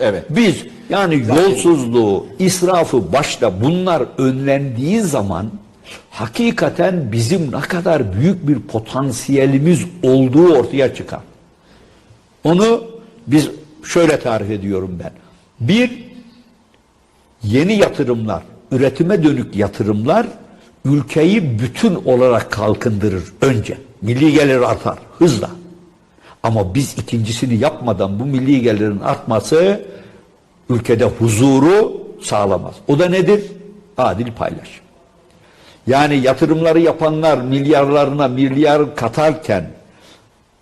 Evet. Biz yani yolsuzluğu, israfı başta bunlar önlendiği zaman hakikaten bizim ne kadar büyük bir potansiyelimiz olduğu ortaya çıkar. Onu biz şöyle tarif ediyorum ben. Bir, yeni yatırımlar, üretime dönük yatırımlar ülkeyi bütün olarak kalkındırır önce. Milli gelir artar hızla. Ama biz ikincisini yapmadan bu milli gelirin artması ülkede huzuru sağlamaz. O da nedir? Adil paylaşım. Yani yatırımları yapanlar milyarlarına milyar katarken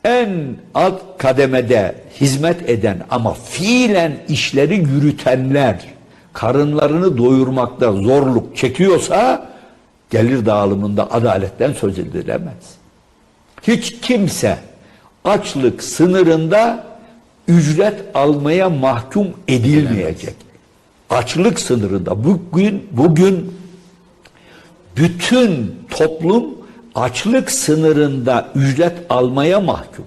en alt kademede hizmet eden ama fiilen işleri yürütenler karınlarını doyurmakta zorluk çekiyorsa gelir dağılımında adaletten söz edilemez. Hiç kimse açlık sınırında ücret almaya mahkum edilmeyecek. Açlık sınırında bugün bugün bütün toplum açlık sınırında ücret almaya mahkum.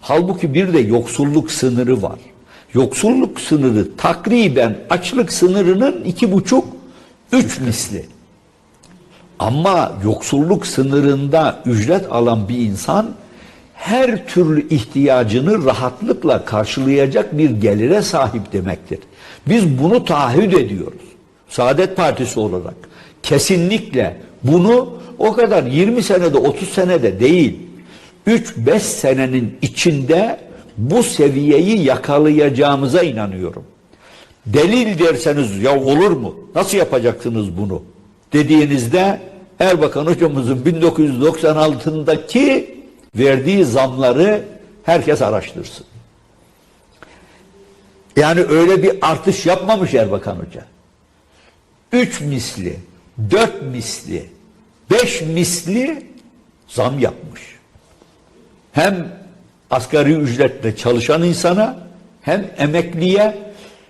Halbuki bir de yoksulluk sınırı var. Yoksulluk sınırı takriben açlık sınırının iki buçuk, üç misli. Ama yoksulluk sınırında ücret alan bir insan her türlü ihtiyacını rahatlıkla karşılayacak bir gelire sahip demektir. Biz bunu taahhüt ediyoruz. Saadet Partisi olarak kesinlikle bunu o kadar 20 senede 30 senede değil 3-5 senenin içinde bu seviyeyi yakalayacağımıza inanıyorum. Delil derseniz ya olur mu? Nasıl yapacaksınız bunu? Dediğinizde Erbakan hocamızın 1996'daki verdiği zamları herkes araştırsın. Yani öyle bir artış yapmamış Erbakan Hoca. Üç misli, dört misli, beş misli zam yapmış. Hem asgari ücretle çalışan insana, hem emekliye,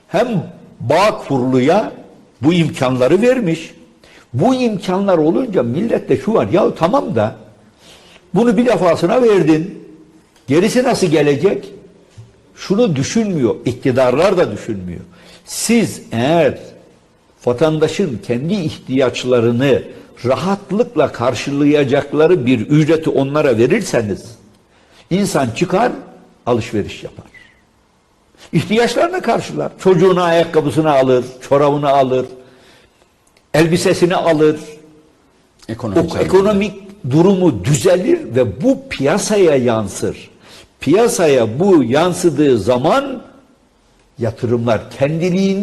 hem bağ kuruluya bu imkanları vermiş. Bu imkanlar olunca millette şu var, ya tamam da bunu bir defasına verdin, gerisi nasıl gelecek? Şunu düşünmüyor, iktidarlar da düşünmüyor. Siz eğer vatandaşın kendi ihtiyaçlarını rahatlıkla karşılayacakları bir ücreti onlara verirseniz insan çıkar alışveriş yapar. İhtiyaçlarını karşılar. Çocuğuna ayakkabısını alır, çorabını alır, elbisesini alır. Ekonomik O ekonomik durumu düzelir ve bu piyasaya yansır. Piyasaya bu yansıdığı zaman yatırımlar kendiliğinden